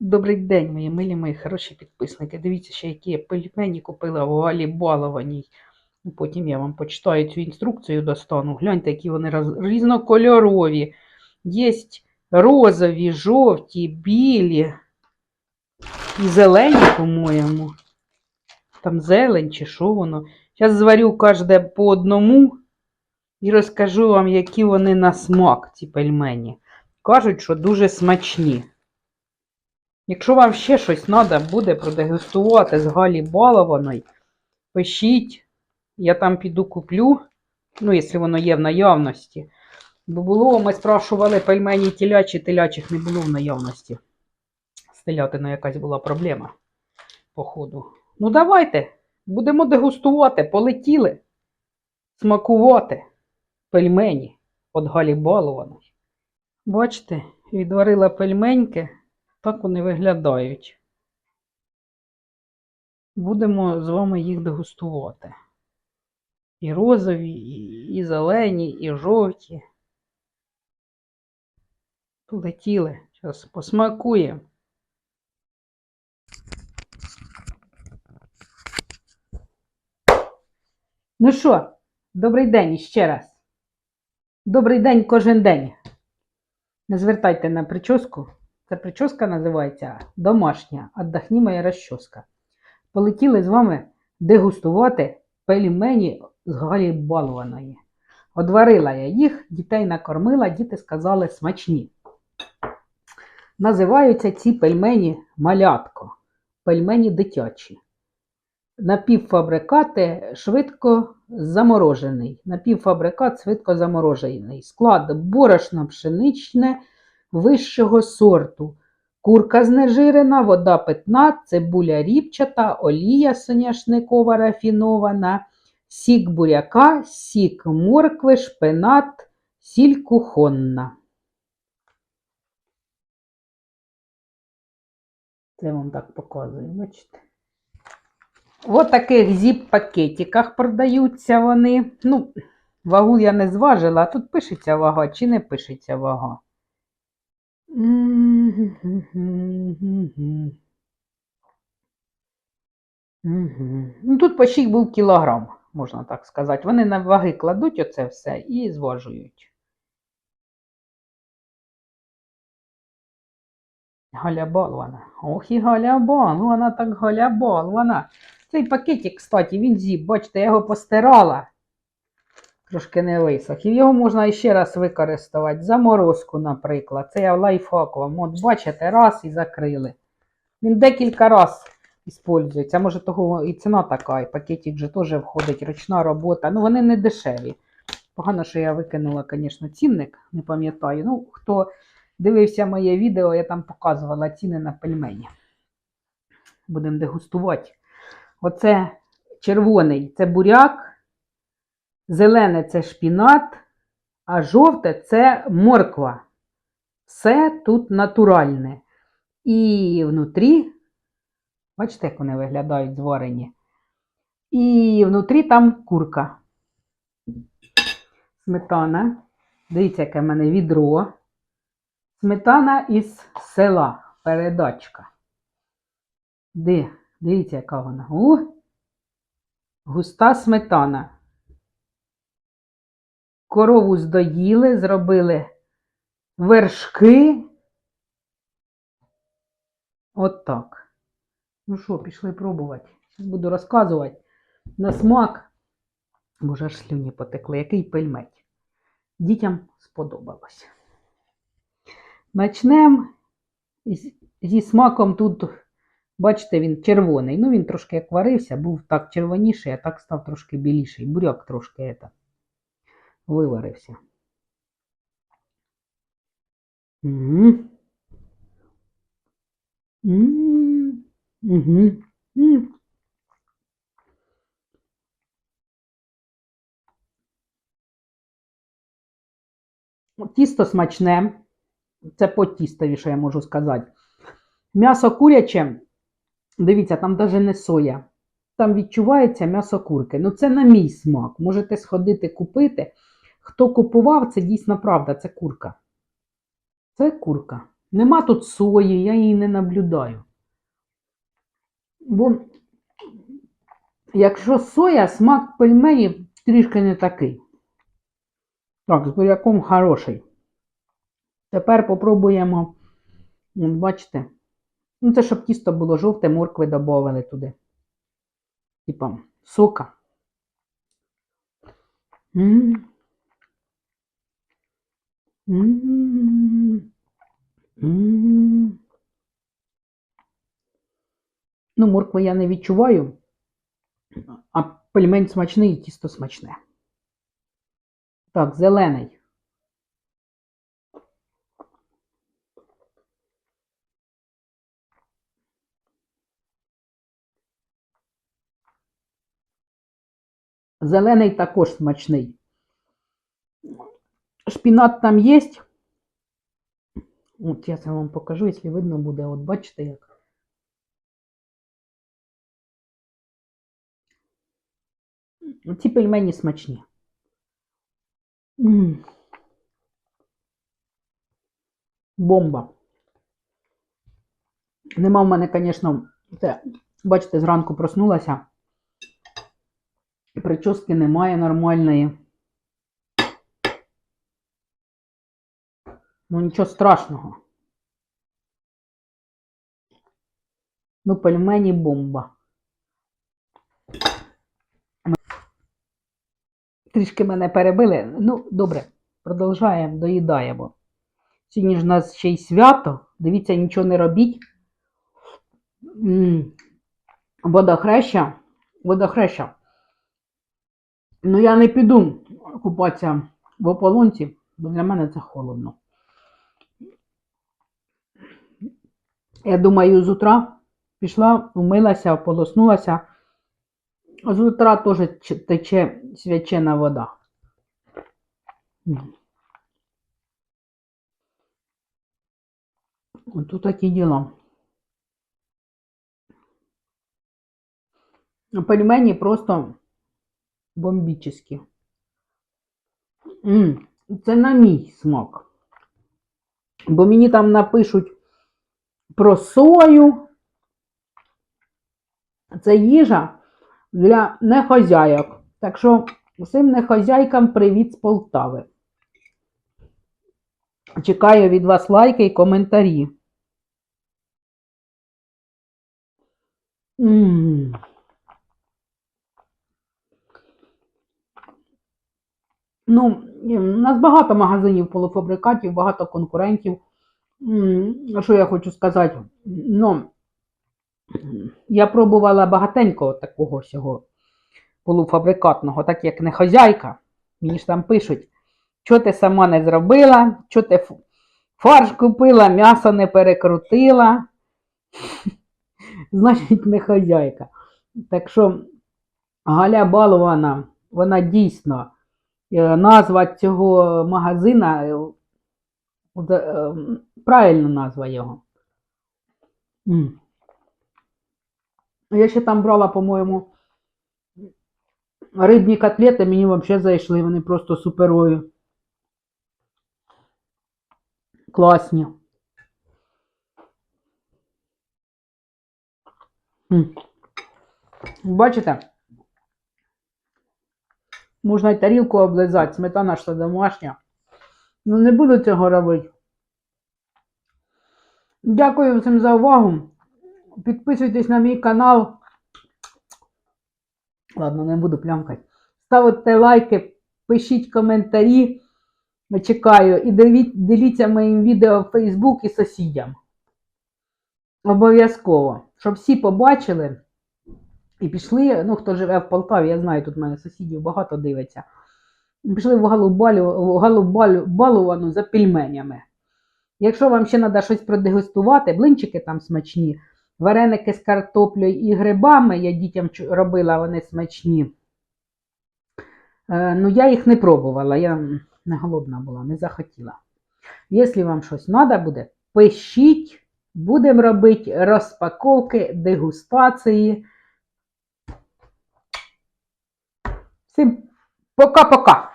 Добрий день, мої милі мої хороші підписники. Дивіться, ще які я пельмені купила в Алі Балованій. Ну, Потім я вам почитаю цю інструкцію достану. Гляньте, які вони роз- різнокольорові. Є розові, жовті, білі і зелені, по-моєму. Там зелень чи що воно. Зараз зварю кожне по одному і розкажу вам, які вони на смак, ці пельмені. Кажуть, що дуже смачні. Якщо вам ще щось треба буде продегустувати з Галі Балованої, пишіть, я там піду куплю, ну, якщо воно є в наявності. Бо було, ми спрашували пельмені телячі, телячих не було в наявності. З телятиною якась була проблема, походу. Ну, давайте, будемо дегустувати, полетіли, смакувати пельмені від Галі Балованої. Бачите, відварила пельменьки. Так вони виглядають. Будемо з вами їх дегустувати. І розові, і, і зелені, і жовті. Полетіли. Зараз посмакуємо. Ну що, добрий день ще раз. Добрий день кожен день. Не звертайте на прическу. Ця прическа називається домашня. Отдохні моя розчоска. Полетіли з вами дегустувати пельмені з Галі Балованої. Одварила я їх, дітей накормила, діти сказали смачні. Називаються ці пельмені малятко, пельмені дитячі. Напівфабрикати швидко заморожений. Напівфабрикат швидко заморожений. Склад борошно пшеничне вищого сорту. Курка знежирена, вода питна, цибуля ріпчата, олія соняшникова рафінована, сік буряка, сік моркви, шпинат, сіль кухонна. Це вам так показую, бачите? В таких зіп-пакетиках продаються вони. Ну, вагу я не зважила, а тут пишеться вага чи не пишеться вага. Ну, тут почти був кілограм, можна так сказати. Вони на ваги кладуть оце все і зважують. Галя Балвана. Ох і Галя Балвана, так Галя Балвана. Цей пакетик, кстати, він зіп, бачите, я його постирала. Трошки не висох. І його можна іще раз використовувати. Заморозку, наприклад. Це я лайфхак вам. От бачите, раз і закрили. Він декілька раз використовується. Може, того і ціна така, і пакетик же теж входить, ручна робота. Ну, вони не дешеві. Погано, що я викинула, звісно, цінник, не пам'ятаю. Ну, хто дивився моє відео, я там показувала ціни на пельмені. Будемо дегустувати. Оце червоний це буряк, зелене це шпінат, а жовте це морква. Все тут натуральне. І внутрі, бачите, як вони виглядають зварені. І внутрі там курка. Сметана. Дивіться, яке в мене відро. Сметана із села. Передачка. Де? Дивіться, яка вона. О! Густа сметана. Корову здоїли, зробили вершки. От так. Ну що, пішли пробувати. Зараз буду розказувати на смак. Боже, аж слюні потекли, який пельметь. Дітям сподобалось. Начнемо зі смаком тут, бачите, він червоний. Ну, він трошки як варився, був так червоніший, а так став трошки біліший. Буряк трошки это, виварився. Угу. Тісто смачне. Це по тістові, що я можу сказати. М'ясо куряче, дивіться, там навіть не соя. Там відчувається м'ясо курки. Ну, це на мій смак. Можете сходити купити. Хто купував, це дійсно правда, це курка. Це курка. Нема тут сої, я її не наблюдаю. Бо якщо соя, смак пельменів трішки не такий. Так, з буряком хороший. Тепер попробуємо. Бачите? Ну, це щоб тісто було жовте, моркви додавали туди. Типа сока. М. М. М. Ну, моркви я не відчуваю, а пельмень смачний і тісто смачне. Так, зелений. Зелений також смачний. Шпінат там є. От я це вам покажу, якщо видно буде. От бачите як. Ці пельмені смачні. Бомба. Нема в мене, звісно, це, бачите, зранку проснулася. Прически немає нормальної. Ну, нічого страшного. Ну, пельмені бомба. Трішки мене перебили. Ну, добре, продовжаємо, доїдаємо. Сьогодні ж у нас ще й свято. Дивіться, нічого не робіть. Водохреща. Водохреща. Ну, я не піду купатися в ополонці, бо для мене це холодно. Я думаю, з утра пішла, умилася, ополоснулася. З утра теж тече свячена вода. М. От такі діла. Пельмені просто бомбічні. Це на мій смак. Бо мені там напишуть про сою. Це їжа для нехозяйок. Так що всім нехозяйкам привіт з Полтави. Чекаю від вас лайки і коментарі. М. Ну, у нас багато магазинів полуфабрикатів, багато конкурентів. Що я хочу сказати? Ну, я пробувала багатенько такого всього полуфабрикатного, так як не хазяйка. Мені ж там пишуть, що ти сама не зробила, що ти фарш купила, м'ясо не перекрутила. Значить, не хазяйка. Так що Галя Балована, вона дійсно е, назва цього магазина, е, правильна назва його. Я ще там брала, по-моєму, рибні котлети, мені взагалі зайшли, вони просто суперові. Класні. Бачите? Можна й тарілку облизати, сметана ж домашня. Ну, не буду цього робити. Дякую всім за увагу. Підписуйтесь на мій канал. Ладно, не буду плямкати. Ставте лайки, пишіть коментарі. Чекаю. І діліться моїм відео в Facebook і сусідям. Обов'язково. Щоб всі побачили і пішли. Ну, хто живе в Полтаві, я знаю, тут в мене сусідів багато дивиться. Пішли в Галу, Балю, в Галу Балю, Балувану за пельменями. Якщо вам ще треба щось продегустувати, блинчики там смачні, вареники з картоплею і грибами, я дітям робила, вони смачні. Е, ну, я їх не пробувала, я не голодна була, не захотіла. Якщо вам щось треба буде, пишіть, будемо робити розпаковки, дегустації. Всім пока-пока!